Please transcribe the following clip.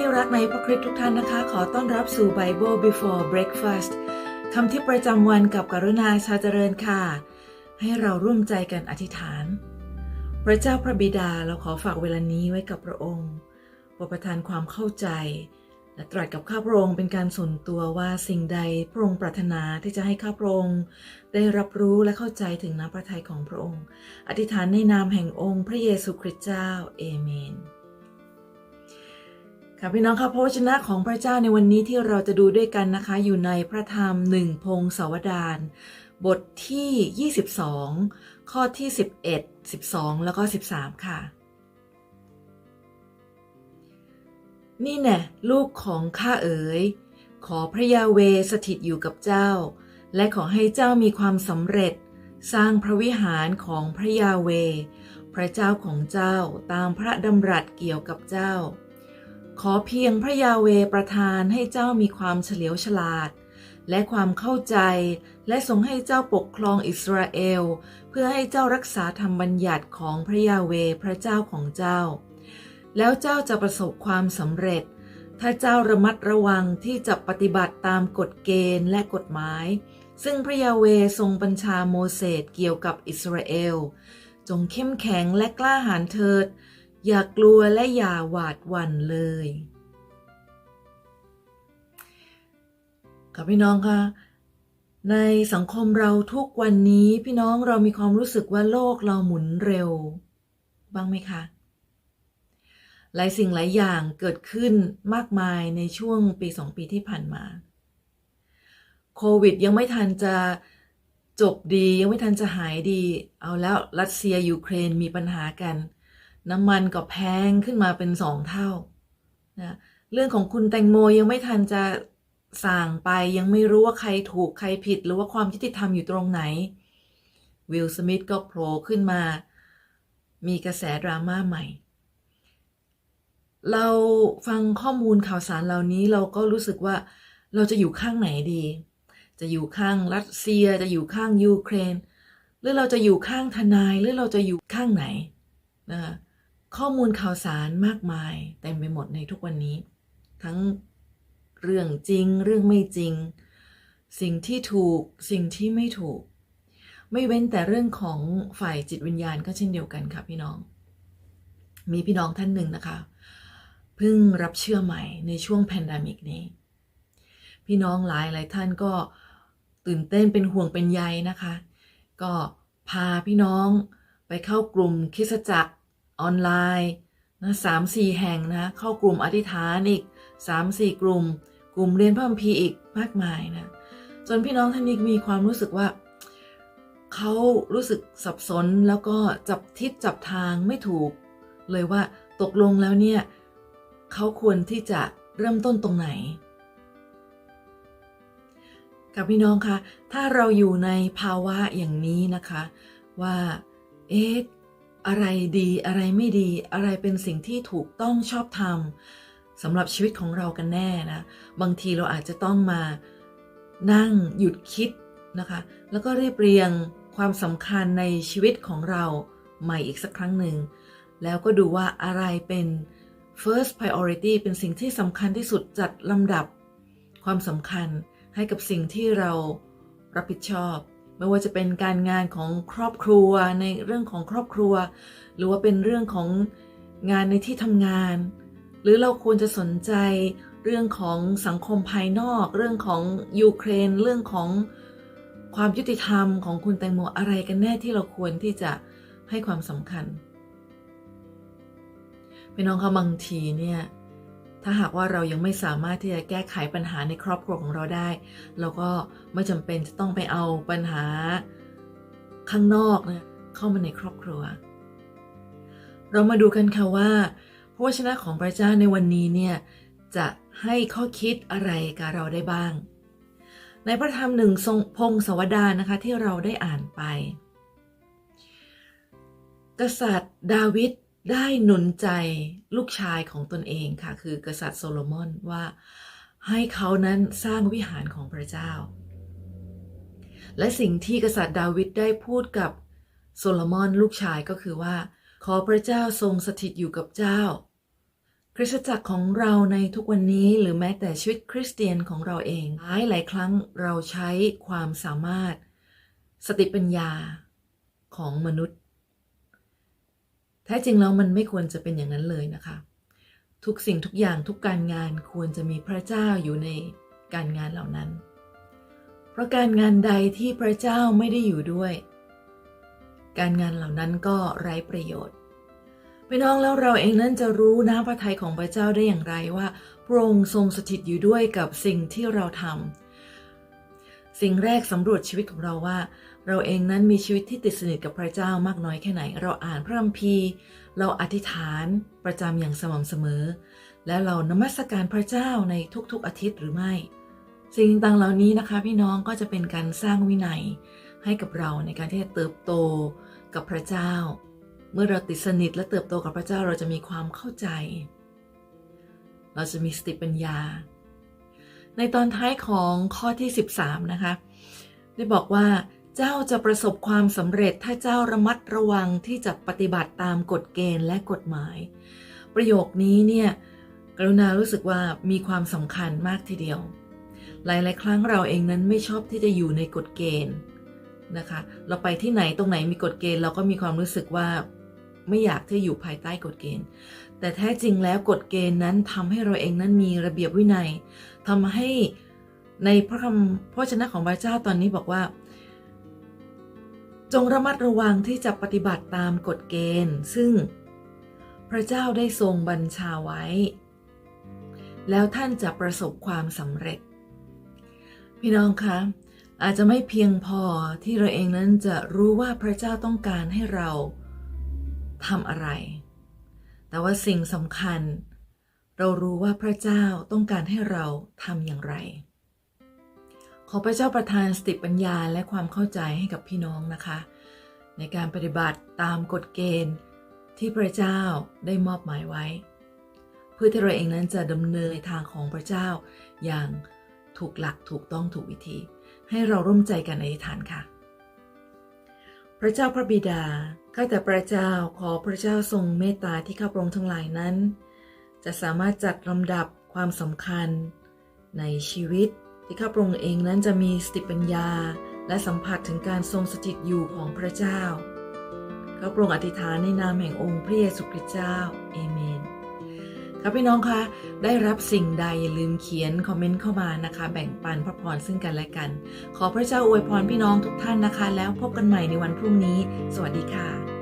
ที่รักในพระคริสต์ทุกท่านนะคะ ขอต้อนรับสู่ Bible Before Breakfast คำที่ประจำวันกับกรุณาชาเจริญค่ะ ให้เราร่วมใจกันอธิษฐาน พระเจ้าพระบิดาเราขอฝากเวลานี้ไว้กับพระองค์โปรดประทานความเข้าใจ และตรัสกับข้าพระองค์เป็นการส่วนตัวว่าสิ่งใดพระองค์ปรารถนาที่จะให้ข้าพระองค์ได้รับรู้และเข้าใจถึงน้ำพระทัยของพระองค์ อธิษฐานในนามแห่งองค์พระเยซูคริสต์เจ้าเอเมน ค่ะพี่น้องครับพระวจนะของพระเจ้าในวันนี้ที่เราจะดูด้วยกันนะคะ อยู่ในพระธรรมหนึ่งพงศาวดารบทที่ 22 ข้อที่ 11 12 แล้วก็ 13 ค่ะ นี่แน่ลูกของข้าเอ๋ย ขอพระยาเวสถิตอยู่กับเจ้า และขอให้เจ้ามีความสำเร็จ สร้างพระวิหารของพระยาเว พระเจ้าของเจ้าตามพระดำรัสเกี่ยวกับเจ้า ขอเพียงพระยาเวประทานให้เจ้ามีความเฉลียวฉลาด และความเข้าใจและทรงให้เจ้าปกครองอิสราเอล เพื่อให้เจ้ารักษาธรรมบัญญัติของพระยาเวพระเจ้าของเจ้า แล้วเจ้าจะประสบความสำเร็จ ถ้าเจ้าระมัดระวังที่จะปฏิบัติตามกฎเกณฑ์และกฎหมาย ซึ่งพระยาเวทรงบัญชาโมเสสเกี่ยวกับอิสราเอล จงเข้มแข็งและกล้าหาญเถิด อย่ากลัวและอย่าหวาดหวั่นเลยค่ะพี่น้องคะในสังคมเราทุกวันนี้พี่น้องเรามีความรู้สึกว่าโลกเราหมุนเร็ว บ้างไหมคะ หลายสิ่งหลายอย่างเกิดขึ้นมากมายในช่วงปีสองปีที่ผ่านมา โควิดยังไม่ทันจะจบดียังไม่ทันจะหายดี เอาแล้วรัสเซียยูเครนมีปัญหากัน น้ำมันก็แพงขึ้นมาเป็นสองเท่านะเรื่องของคุณแตงโมยังไม่ทันจะสั่งไปยังไม่รู้ว่าใครถูกใครผิด หรือว่าความยุติธรรมอยู่ตรงไหน วิลสมิธก็โผล่ขึ้นมา มีกระแสดราม่าใหม่ เราฟังข้อมูลข่าวสารเหล่านี้เราก็รู้สึกว่าเราจะอยู่ข้างไหนดี จะอยู่ข้างรัสเซีย จะอยู่ข้างยูเครน หรือเราจะอยู่ข้างทนาย หรือเราจะอยู่ข้างไหนนะคะ ข้อมูลข่าวสารมากมายเต็มไปหมดในทุกวันนี้ ทั้งเรื่องจริง เรื่องไม่จริง สิ่งที่ถูกสิ่งที่ไม่ถูก ไม่เว้นแต่เรื่องของฝ่ายจิตวิญญาณก็เช่นเดียวกันค่ะพี่น้อง มีพี่น้องท่านหนึ่งนะคะเพิ่งรับเชื่อใหม่ในช่วงแพนดามิกนี้ พี่น้องหลายหลายท่านก็ตื่นเต้นเป็นห่วงเป็นใยนะคะ ก็พาพี่น้องไปเข้ากลุ่มคิสจักร ออนไลน์นะสามสี่แห่งนะเข้ากลุ่มอธิษฐานอีกสามสี่กลุ่ม กลุ่มเรียนพระคัมภีร์อีกมากมายนะจนพี่น้องท่านนี้มีความรู้สึกว่าเขารู้สึกสับสนแล้วก็จับทิศจับทางไม่ถูก เลยว่าตกลงแล้วเนี่ยเขาควรที่จะเริ่มต้นตรงไหนกับพี่น้องคะถ้าเราอยู่ในภาวะอย่างนี้นะคะ ว่า เอ๊ะ อะไรดีอะไรไม่ดี อะไรเป็นสิ่งที่ถูกต้องชอบธรรมสำหรับชีวิตของเรากันแน่นะ บางทีเราอาจจะต้องมานั่งหยุดคิดนะคะ แล้วก็เรียบเรียงความสำคัญในชีวิตของเราใหม่อีกสักครั้งหนึ่ง แล้วก็ดูว่าอะไรเป็น first priority เป็นสิ่งที่สำคัญที่สุดจัดลำดับความสำคัญให้กับสิ่งที่เรารับผิดชอบ ไม่ว่าจะเป็นการงานของครอบครัวในเรื่องของครอบครัว หรือว่าเป็นเรื่องของงานในที่ทำงาน หรือเราควรจะสนใจเรื่องของสังคมภายนอก เรื่องของยูเครน เรื่องของความยุติธรรมของคุณแตงโมอะไรกันแน่ที่เราควรที่จะให้ความสำคัญพี่น้องคะบางทีเนี่ย ถ้าหากว่าเรายังไม่สามารถที่จะแก้ไขปัญหาในครอบครัวของเราได้ เราก็ไม่จำเป็นจะต้องไปเอาปัญหาข้างนอกนะเข้ามาในครอบครัว เรามาดูกันค่ะว่าพระวจนะของพระเจ้าในวันนี้เนี่ยจะให้ข้อคิดอะไรกับเราได้บ้าง ในพระธรรมหนึ่งทรงพงศวดานะคะที่เราได้อ่านไป กษัตริย์ดาวิด ได้หนุนใจลูกชายของตนเองค่ะ คือกษัตริย์โซโลมอนว่าให้เขานั้นสร้างวิหารของพระเจ้า และสิ่งที่กษัตริย์ดาวิดได้พูดกับโซโลมอนลูกชายก็คือว่า ขอพระเจ้าทรงสถิตอยู่กับเจ้า คริสตจักรของเราในทุกวันนี้หรือแม้แต่ชีวิตคริสเตียนของเราเองหลายหลายครั้งเราใช้ความสามารถ สติปัญญาของมนุษย์ แท้จริงแล้วมันไม่ควรจะเป็นอย่างนั้นเลยนะคะ ทุกสิ่งทุกอย่างทุกการงานควรจะมีพระเจ้าอยู่ในการงานเหล่านั้น เพราะการงานใดที่พระเจ้าไม่ได้อยู่ด้วย การงานเหล่านั้นก็ไร้ประโยชน์พี่น้องแล้วเราเองนั้นจะรู้น้ำพระทัยของพระเจ้าได้อย่างไรว่าพระองค์ทรงสถิตอยู่ด้วยกับสิ่งที่เราทำสิ่งแรกสำรวจชีวิตของเราว่า เราเองนั้นมีชีวิตที่ติดสนิทกับพระเจ้ามากน้อยแค่ไหน เราอ่านพระคัมภีร์ เราอธิษฐานประจำอย่างสม่ำเสมอ และเรานมัสการพระเจ้าในทุกๆอาทิตย์หรือไม่ สิ่งต่างเหล่านี้นะคะ พี่น้องก็จะเป็นการสร้างวินัยให้กับเราในการที่จะเติบโตกับพระเจ้า เมื่อเราติดสนิทและเติบโตกับพระเจ้าเราจะมีความเข้าใจ เราจะมีสติปัญญา ในตอนท้ายของข้อที่ 13 นะคะ ได้บอกว่า เจ้าจะประสบความสำเร็จถ้าเจ้าระมัดระวังที่จะปฏิบัติตามกฎเกณฑ์และกฎหมาย ประโยคนี้เนี่ยกรุณารู้สึกว่ามีความสำคัญมากทีเดียว หลาย ๆ ครั้งเราเองนั้นไม่ชอบที่จะอยู่ในกฎเกณฑ์นะคะ เราไปที่ไหนตรงไหนมีกฎเกณฑ์เราก็มีความรู้สึกว่าไม่อยากที่อยู่ภายใต้กฎเกณฑ์ แต่แท้จริงแล้วกฎเกณฑ์นั้นทำให้เราเองนั้นมีระเบียบวินัยทำให้ในพระคำพระวจนะของพระเจ้าตอนนี้บอกว่า จงระมัดระวังที่จะปฏิบัติตามกฎเกณฑ์ ซึ่งพระเจ้าได้ทรงบัญชาไว้ แล้วท่านจะประสบความสำเร็จ พี่น้องคะอาจจะไม่เพียงพอที่เราเองนั้นจะรู้ว่าพระเจ้าต้องการให้เราทำอะไร แต่ว่าสิ่งสำคัญ เรารู้ว่าพระเจ้าต้องการให้เราทำอย่างไร ขอพระเจ้าประทานสติปัญญาและความเข้าใจให้กับพี่น้องนะคะ ในการปฏิบัติตามกฎเกณฑ์ที่พระเจ้าได้มอบหมายไว้ เพื่อที่เราเองนั้นจะดำเนินทางของพระเจ้าอย่างถูกหลักถูกต้องถูกวิธี ให้เราร่วมใจกันอธิษฐานค่ะ พระเจ้าพระบิดาข้าแต่พระเจ้าขอพระเจ้าทรงเมตตาที่ข้าพระองค์ทั้งหลายนั้น จะสามารถจัดลำดับความสำคัญในชีวิต ที่ข้าพระองค์เองนั้นจะมีสติปัญญา และสัมผัสถึงการทรงสถิตอยู่ของพระเจ้าข้าพระองค์อธิษฐานในนามแห่งองค์พระเยซูคริสต์เจ้าเอเมนครับพี่น้องคะได้รับสิ่งใดอย่าลืมเขียนคอมเมนต์เข้ามานะคะ แบ่งปันพระพรซึ่งกันและกัน ขอพระเจ้าอวยพรพี่น้องทุกท่านนะคะ แล้วพบกันใหม่ในวันพรุ่งนี้ สวัสดีค่ะ